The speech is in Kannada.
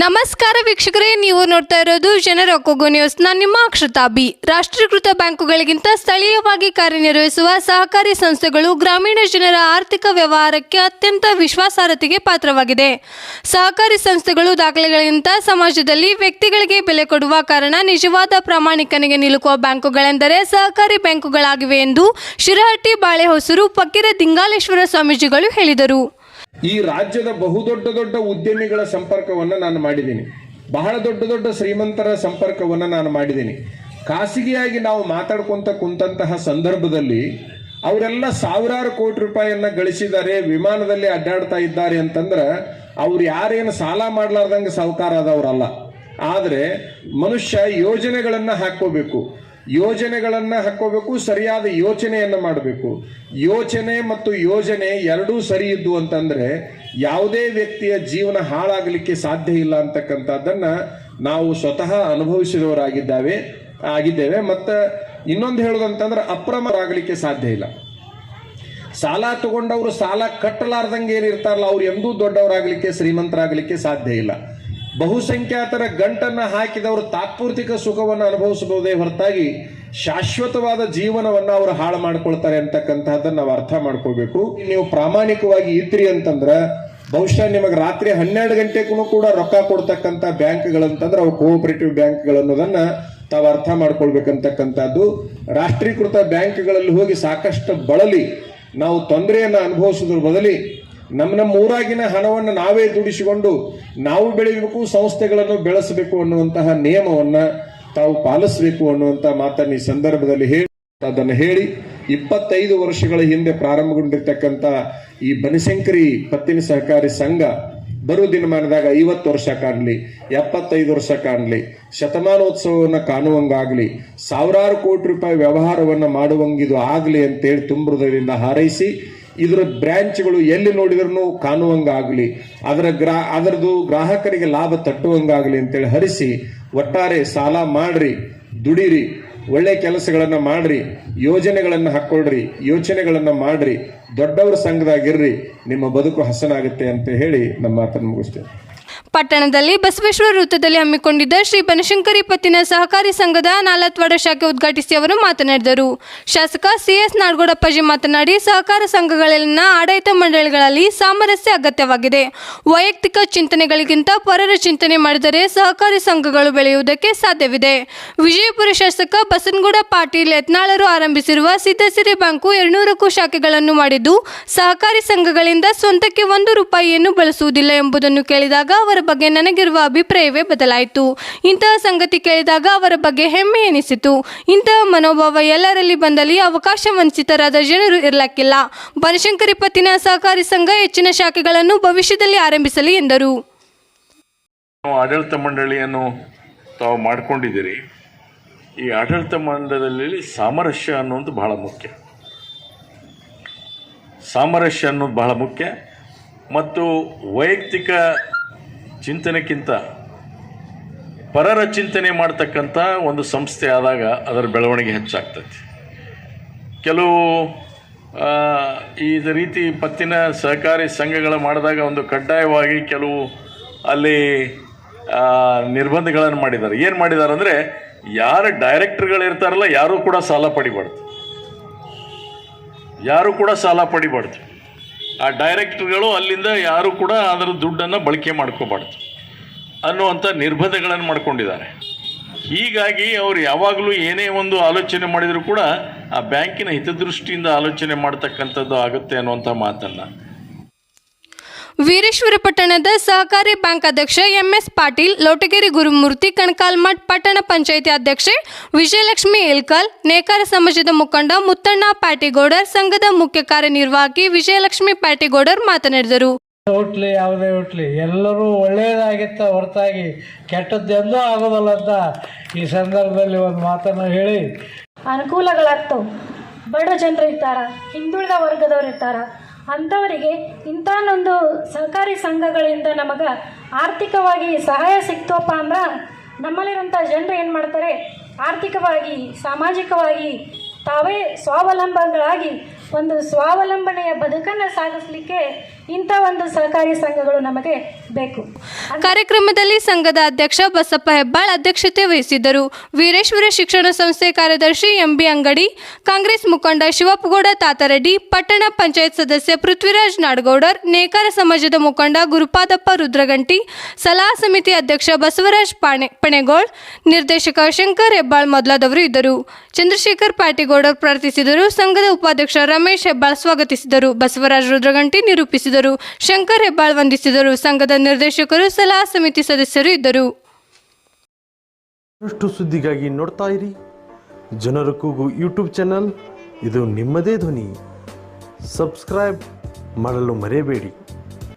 ನಮಸ್ಕಾರ ವೀಕ್ಷಕರೇ, ನೀವು ನೋಡ್ತಾ ಇರೋದು ಜನರ ಕೊಗು ನ್ಯೂಸ್ ನಾನು ನಿಮ್ಮ ಅಕ್ಷತಾ ಬಿ. ರಾಷ್ಟ್ರೀಕೃತ ಬ್ಯಾಂಕುಗಳಿಗಿಂತ ಸ್ಥಳೀಯವಾಗಿ ಕಾರ್ಯನಿರ್ವಹಿಸುವ ಸಹಕಾರಿ ಸಂಸ್ಥೆಗಳು ಗ್ರಾಮೀಣ ಜನರ ಆರ್ಥಿಕ ವ್ಯವಹಾರಕ್ಕೆ ಅತ್ಯಂತ ವಿಶ್ವಾಸಾರ್ಹತೆಗೆ ಪಾತ್ರವಾಗಿದೆ. ಸಹಕಾರಿ ಸಂಸ್ಥೆಗಳು ದಾಖಲೆಗಳಿಗಿಂತ ಸಮಾಜದಲ್ಲಿ ವ್ಯಕ್ತಿಗಳಿಗೆ ಬೆಲೆ ಕೊಡುವ ಕಾರಣ ನಿಜವಾದ ಪ್ರಾಮಾಣಿಕನಿಗೆ ನಿಲುಕುವ ಬ್ಯಾಂಕುಗಳೆಂದರೆ ಸಹಕಾರಿ ಬ್ಯಾಂಕುಗಳಾಗಿವೆ ಎಂದು ಶಿರಹಟ್ಟಿ ಬಾಳೆಹೊಸೂರು ಫಕೀರ ದಿಂಗಾಲೇಶ್ವರ ಸ್ವಾಮೀಜಿಗಳು ಹೇಳಿದರು. ಈ ರಾಜ್ಯದ ಬಹುದೊಡ್ಡ ದೊಡ್ಡ ಉದ್ಯಮಿಗಳ ಸಂಪರ್ಕವನ್ನು ನಾನು ಮಾಡಿದ್ದೀನಿ. ಬಹಳ ದೊಡ್ಡ ದೊಡ್ಡ ಶ್ರೀಮಂತರ ಸಂಪರ್ಕವನ್ನು ನಾನು ಮಾಡಿದ್ದೀನಿ. ಖಾಸಗಿಯಾಗಿ ನಾವು ಮಾತಾಡ್ಕೊಂತ ಕುಂತಹ ಸಂದರ್ಭದಲ್ಲಿ ಅವರೆಲ್ಲ ಸಾವಿರಾರು ಕೋಟಿ ರೂಪಾಯಿಯನ್ನು ಗಳಿಸಿದ್ದಾರೆ, ವಿಮಾನದಲ್ಲಿ ಅಡ್ಡಾಡ್ತಾ ಇದ್ದಾರೆ ಅಂತಂದ್ರೆ ಅವ್ರು ಯಾರೇನು ಸಾಲ ಮಾಡಲಾರ್ದಂಗೆ ಸಾಹುಕಾರ ಆದವರಲ್ಲ. ಆದರೆ ಮನುಷ್ಯ ಯೋಜನೆಗಳನ್ನು ಹಾಕೋಬೇಕು ಯೋಜನೆಗಳನ್ನ ಹಾಕೋಬೇಕು, ಸರಿಯಾದ ಯೋಚನೆಯನ್ನ ಮಾಡಬೇಕು. ಯೋಚನೆ ಮತ್ತು ಯೋಜನೆ ಎರಡೂ ಸರಿ ಇದ್ದು ಅಂತಂದ್ರೆ ಯಾವುದೇ ವ್ಯಕ್ತಿಯ ಜೀವನ ಹಾಳಾಗಲಿಕ್ಕೆ ಸಾಧ್ಯ ಇಲ್ಲ ಅಂತಕ್ಕಂಥದ್ದನ್ನ ನಾವು ಸ್ವತಃ ಅನುಭವಿಸಿದವರಾಗಿದ್ದಾವೆ, ಆಗಿದ್ದೇವೆ. ಮತ್ತು ಇನ್ನೊಂದು ಹೇಳೋದಂತಂದ್ರೆ ಅಪ್ರಮರಾಗಲಿಕ್ಕೆ ಸಾಧ್ಯ ಇಲ್ಲ. ಸಾಲ ತಗೊಂಡವರು ಸಾಲ ಕಟ್ಟಲಾರ್ದಂಗೆ ಏನಿರ್ತಾರಲ್ಲ, ಅವ್ರು ಎಂದೂ ದೊಡ್ಡವರಾಗಲಿಕ್ಕೆ, ಶ್ರೀಮಂತರಾಗಲಿಕ್ಕೆ ಸಾಧ್ಯ ಇಲ್ಲ. ಬಹುಸಂಖ್ಯಾತರ ಗಂಟನ್ನ ಹಾಕಿದವರು ತಾತ್ಪೂರ್ತಿಕ ಸುಖವನ್ನು ಅನುಭವಿಸಬಹುದೇ ಹೊರತಾಗಿ ಶಾಶ್ವತವಾದ ಜೀವನವನ್ನ ಅವರು ಹಾಳು ಮಾಡ್ಕೊಳ್ತಾರೆ ಅಂತಕ್ಕಂತಹದ್ದನ್ನ ನಾವು ಅರ್ಥ ಮಾಡ್ಕೋಬೇಕು ನೀವು ಪ್ರಾಮಾಣಿಕವಾಗಿ ಇದ್ರಿ ಅಂತಂದ್ರೆ, ಬಹುಶಃ ನಿಮಗೆ ರಾತ್ರಿ ಹನ್ನೆರಡು ಗಂಟೆಗೂ ಕೂಡ ರೊಕ್ಕ ಕೊಡ್ತಕ್ಕಂಥ ಬ್ಯಾಂಕ್ಗಳಂತಂದ್ರೆ ಅವು ಕೋಆಪರೇಟಿವ್ ಬ್ಯಾಂಕ್ಗಳು ಅನ್ನೋದನ್ನ ತಾವು ಅರ್ಥ ಮಾಡ್ಕೊಳ್ಬೇಕಂತಕ್ಕಂಥದ್ದು ರಾಷ್ಟ್ರೀಕೃತ ಬ್ಯಾಂಕ್ಗಳಲ್ಲಿ ಹೋಗಿ ಸಾಕಷ್ಟು ಬಳಲಿ ನಾವು ತೊಂದರೆಯನ್ನು ಅನುಭವಿಸೋದ್ರ ಬದಲಿ ನಮ್ಮ ನಮ್ಮ ಊರಾಗಿನ ಹಣವನ್ನು ನಾವೇ ದುಡಿಸಿಕೊಂಡು ನಾವು ಬೆಳಿಬೇಕು ಸಂಸ್ಥೆಗಳನ್ನು ಬೆಳೆಸಬೇಕು ಅನ್ನುವಂತಹ ನಿಯಮವನ್ನ ತಾವು ಪಾಲಿಸಬೇಕು ಅನ್ನುವಂತ ಮಾತನ್ನು ಈ ಸಂದರ್ಭದಲ್ಲಿ ಹೇಳಿ, ಅದನ್ನು ಹೇಳಿ ಇಪ್ಪತ್ತೈದು ವರ್ಷಗಳ ಹಿಂದೆ ಪ್ರಾರಂಭಗೊಂಡಿರ್ತಕ್ಕಂಥ ಈ ಬನಶಂಕರಿ ಪತ್ತಿನ ಸಹಕಾರಿ ಸಂಘ ಬರುವ ದಿನಮಾನದಾಗ ಐವತ್ತು ವರ್ಷ ಕಾಣಲಿ, ಎಪ್ಪತ್ತೈದು ವರ್ಷ ಕಾಣಲಿ, ಶತಮಾನೋತ್ಸವವನ್ನು ಕಾಣುವಂಗಾಗಲಿ, ಸಾವಿರಾರು ಕೋಟಿ ರೂಪಾಯಿ ವ್ಯವಹಾರವನ್ನು ಮಾಡುವಂಗಿದು ಆಗಲಿ ಅಂತೇಳಿ ತುಂಬುವುದರಿಂದ ಹಾರೈಸಿ ಇದರ ಬ್ರ್ಯಾಂಚ್ಗಳು ಎಲ್ಲಿ ನೋಡಿದ್ರೂ ಕಾಣುವಂಗಾಗಲಿ, ಅದರ ಗ್ರಾ ಅದರದು ಗ್ರಾಹಕರಿಗೆ ಲಾಭ ತಟ್ಟುವಂಗಾಗಲಿ ಅಂತೇಳಿ ಹರಿಸಿ, ಒಟ್ಟಾರೆ ಸಾಲ ಮಾಡ್ರಿ, ದುಡಿರಿ, ಒಳ್ಳೆ ಕೆಲಸಗಳನ್ನು ಮಾಡ್ರಿ, ಯೋಜನೆಗಳನ್ನು ಹಾಕೊಳ್ರಿ ಯೋಚನೆಗಳನ್ನು ಮಾಡ್ರಿ, ದೊಡ್ಡವರ ಸಂಘದಾಗಿರ್ರಿ ನಿಮ್ಮ ಬದುಕು ಹಸನಾಗುತ್ತೆ ಅಂತ ಹೇಳಿ ನಮ್ಮ ಮಾತನ್ನು ಮುಗಿಸ್ತೇನೆ ಪಟ್ಟಣದಲ್ಲಿ ಬಸವೇಶ್ವರ ವೃತ್ತದಲ್ಲಿ ಹಮ್ಮಿಕೊಂಡಿದ್ದ ಶ್ರೀ ಬನಶಂಕರಿ ಪತ್ತಿನ ಸಹಕಾರಿ ಸಂಘದ ನಾಲತ್ವಾಡ ಶಾಖೆ ಉದ್ಘಾಟಿಸಿ ಅವರು ಮಾತನಾಡಿದರು. ಶಾಸಕ ಸಿಎಸ್ ನಾಡಗೌಡಪ್ಪಾಜಿ ಮಾತನಾಡಿ, ಸಹಕಾರ ಸಂಘಗಳಲ್ಲಿನ ಆಡಳಿತ ಮಂಡಳಿಗಳಲ್ಲಿ ಸಾಮರಸ್ಯ ಅಗತ್ಯವಾಗಿದೆ. ವೈಯಕ್ತಿಕ ಚಿಂತನೆಗಳಿಗಿಂತ ಪರರ ಚಿಂತನೆ ಮಾಡಿದರೆ ಸಹಕಾರಿ ಸಂಘಗಳು ಬೆಳೆಯುವುದಕ್ಕೆ ಸಾಧ್ಯವಿದೆ. ವಿಜಯಪುರ ಶಾಸಕ ಬಸನಗೌಡ ಪಾಟೀಲ್ ಯತ್ನಾಳರು ಆರಂಭಿಸಿರುವ ಸಿದ್ದಸಿರಿ ಬ್ಯಾಂಕು ಎರಡ್ನೂರಕ್ಕೂ ಶಾಖೆಗಳನ್ನು ಮಾಡಿದ್ದು, ಸಹಕಾರಿ ಸಂಘಗಳಿಂದ ಸ್ವಂತಕ್ಕೆ ಒಂದು ರೂಪಾಯಿಯನ್ನು ಬಳಸುವುದಿಲ್ಲ ಎಂಬುದನ್ನು ಕೇಳಿದಾಗ ಅವರ ಬಗ್ಗೆ ನನಗಿರುವ ಅಭಿಪ್ರಾಯವೇ ಬದಲಾಯಿತು. ಇಂತಹ ಸಂಗತಿ ಕೇಳಿದಾಗ ಅವರ ಬಗ್ಗೆ ಹೆಮ್ಮೆ ಎನಿಸಿತು. ಇಂತಹ ಮನೋಭಾವ ಎಲ್ಲರಲ್ಲಿ ಬಂದಲ್ಲಿ ಅವಕಾಶ ವಂಚಿತರಾದ ಜನರು ಇರಲಕ್ಕಿಲ್ಲ. ಬನಶಂಕರಿ ಪತ್ತಿನ ಸಹಕಾರಿ ಸಂಘ ಹೆಚ್ಚಿನ ಶಾಖೆಗಳನ್ನು ಭವಿಷ್ಯದಲ್ಲಿ ಆರಂಭಿಸಲಿ ಎಂದರು. ಆಡಳಿತ ಮಂಡಳಿಯನ್ನು ತಾವು ಮಾಡಿಕೊಂಡಿದ್ದೀರಿ. ಈ ಆಡಳಿತ ಮಂಡಳಿಯಲ್ಲಿ ಸಾಮರಸ್ಯ ಅನ್ನೋದು ಬಹಳ ಮುಖ್ಯ. ಸಾಮರಸ್ಯ ಅನ್ನೋದು ಬಹಳ ಮುಖ್ಯ. ಮತ್ತು ವೈಯಕ್ತಿಕ ಚಿಂತನೆಕ್ಕಿಂತ ಪರರ ಚಿಂತನೆ ಮಾಡ್ತಕ್ಕಂಥ ಒಂದು ಸಂಸ್ಥೆ ಆದಾಗ ಅದರ ಬೆಳವಣಿಗೆ ಹೆಚ್ಚಾಗ್ತೈತಿ. ಕೆಲವು ಈ ರೀತಿ ಪತ್ತಿನ ಸಹಕಾರಿ ಸಂಘಗಳ ಮಾಡಿದಾಗ ಒಂದು ಕಡ್ಡಾಯವಾಗಿ ಕೆಲವು ಅಲ್ಲಿ ನಿರ್ಬಂಧಗಳನ್ನು ಮಾಡಿದ್ದಾರೆ. ಏನು ಮಾಡಿದ್ದಾರೆ ಅಂದರೆ, ಯಾರು ಡೈರೆಕ್ಟರ್ಗಳು ಇರ್ತಾರಲ್ಲ, ಯಾರೂ ಕೂಡ ಸಾಲ ಪಡಿಬಾರ್ದು. ಯಾರು ಕೂಡ ಸಾಲ ಪಡಿಬಾರ್ದು. ಆ ಡೈರೆಕ್ಟ್ರ್ಗಳು ಅಲ್ಲಿಂದ ಯಾರು ಕೂಡ ಅದರ ದುಡ್ಡನ್ನು ಬಳಕೆ ಮಾಡ್ಕೋಬಾರ್ದು ಅನ್ನುವಂಥ ನಿರ್ಬಂಧಗಳನ್ನು ಮಾಡ್ಕೊಂಡಿದ್ದಾರೆ. ಹೀಗಾಗಿ ಅವರು ಯಾವಾಗಲೂ ಏನೇ ಒಂದು ಆಲೋಚನೆ ಮಾಡಿದರೂ ಕೂಡ ಆ ಬ್ಯಾಂಕಿನ ಹಿತದೃಷ್ಟಿಯಿಂದ ಆಲೋಚನೆ ಮಾಡ್ತಕ್ಕಂಥದ್ದು ಆಗುತ್ತೆ ಅನ್ನುವಂಥ ಮಾತನ್ನು ವೀರೇಶ್ವರ ಪಟ್ಟಣದ ಸಹಕಾರಿ ಬ್ಯಾಂಕ್ ಅಧ್ಯಕ್ಷ ಎಂಎಸ್ ಪಾಟೀಲ್ ಲೋಟಗಿರಿ ಗುರುಮೂರ್ತಿ ಕಣಕಾಲ್ಮಠ್ ಪಟ್ಟಣ ಪಂಚಾಯಿತಿ ಅಧ್ಯಕ್ಷೆ ವಿಜಯಲಕ್ಷ್ಮಿ ಇಲ್ಕಲ್ ನೇಕಾರ ಸಮಾಜದ ಮುಖಂಡ ಮುತ್ತಣ್ಣ ಪ್ಯಾಟಿಗೌಡರ್ ಸಂಘದ ಮುಖ್ಯ ಕಾರ್ಯನಿರ್ವಾಹಕಿ ವಿಜಯಲಕ್ಷ್ಮಿ ಪ್ಯಾಟಿಗೌಡರ್ ಮಾತನಾಡಿದರು. ಹುಟ್ಲಿ ಯಾವುದೇ ಹುಟ್ಲಿ ಎಲ್ಲರೂ ಒಳ್ಳೆಯದಾಗಿತ್ತ ಹೊರತಾಗಿ ಕೆಟ್ಟದ್ದೆಂದೂ ಆಗೋದಲ್ಲ ಅಂತ ಈ ಸಂದರ್ಭದಲ್ಲಿ ಒಂದು ಮಾತನ್ನು ಹೇಳಿ. ಅನುಕೂಲಗಳಾಗ್ತವೆ. ಬಡ ಜನರು ಇರ್ತಾರ ಹಿಂದುಳಿದ ವರ್ಗದವ್ರು ಇರ್ತಾರ ಅಂಥವರಿಗೆ ಇಂಥನೊಂದು ಸಹಕಾರಿ ಸಂಘಗಳಿಂದ ನಮಗೆ ಆರ್ಥಿಕವಾಗಿ ಸಹಾಯ ಸಿಕ್ತಪ್ಪ ಅಂದ್ರೆ ನಮ್ಮಲ್ಲಿರೋಂಥ ಜನರು ಏನು ಮಾಡ್ತಾರೆ? ಆರ್ಥಿಕವಾಗಿ, ಸಾಮಾಜಿಕವಾಗಿ ತಾವೇ ಸ್ವಾವಲಂಬಗಳಾಗಿ ಒಂದು ಸ್ವಾವಲಂಬನೆಯ ಬದುಕನ್ನು ಸಾಗಿಸ್ಲಿಕ್ಕೆ ಇಂಥ ಒಂದು ಸಹಕಾರಿ ಸಂಘಗಳು ನಮಗೆ ಬೇಕು. ಕಾರ್ಯಕ್ರಮದಲ್ಲಿ ಸಂಘದ ಅಧ್ಯಕ್ಷ ಬಸಪ್ಪ ಹೆಬ್ಬಾಳ್ ಅಧ್ಯಕ್ಷತೆ ವಹಿಸಿದ್ದರು. ವೀರೇಶ್ವರ ಶಿಕ್ಷಣ ಸಂಸ್ಥೆ ಕಾರ್ಯದರ್ಶಿ ಎಂಬಿ ಅಂಗಡಿ, ಕಾಂಗ್ರೆಸ್ ಮುಖಂಡ ಶಿವಪ್ಪಗೌಡ ತಾತರೆಡ್ಡಿ, ಪಟ್ಟಣ ಪಂಚಾಯತ್ ಸದಸ್ಯ ಪೃಥ್ವಿರಾಜ್ ನಾಡಗೌಡರ್, ನೇಕಾರ ಸಮಾಜದ ಮುಖಂಡ ಗುರುಪಾದಪ್ಪ ರುದ್ರಗಂಟಿ, ಸಲಹಾ ಸಮಿತಿ ಅಧ್ಯಕ್ಷ ಬಸವರಾಜ್ ಪಾಣೆ, ಪಣೆಗೋಳ್, ನಿರ್ದೇಶಕ ಶಂಕರ್ ಹೆಬ್ಬಾಳ್ ಮೊದಲಾದವರು ಇದ್ದರು. ಚಂದ್ರಶೇಖರ್ ಪಾಟೀಗೌಡರ್ ಪ್ರಾರ್ಥಿಸಿದರು. ಸಂಘದ ಉಪಾಧ್ಯಕ್ಷ ರಮೇಶ್ ಹೆಬ್ಬಾಳ್ ಸ್ವಾಗತಿಸಿದರು. ಬಸವರಾಜ್ ರುದ್ರಗಂಟಿ ನಿರೂಪಿಸಿದರು. ಶಂಕರ್ ಹೆಬ್ಬಾಳ್ ವಂದಿಸಿದರು. ಸಂಘದ ನಿರ್ದೇಶಕರು, ಸಲಹಾ ಸಮಿತಿ ಸದಸ್ಯರು ಇದ್ದರು. ಸುದ್ದಿಗಾಗಿ ನೋಡ್ತಾ ಇರಿ. ಜನರ ಕೂಗು ಯೂಟ್ಯೂಬ್ ಚಾನಲ್. ಇದು ನಿಮ್ಮದೇ ಧ್ವನಿ. ಸಬ್ಸ್ಕ್ರೈಬ್ ಮಾಡಲು ಮರೆಯಬೇಡಿ.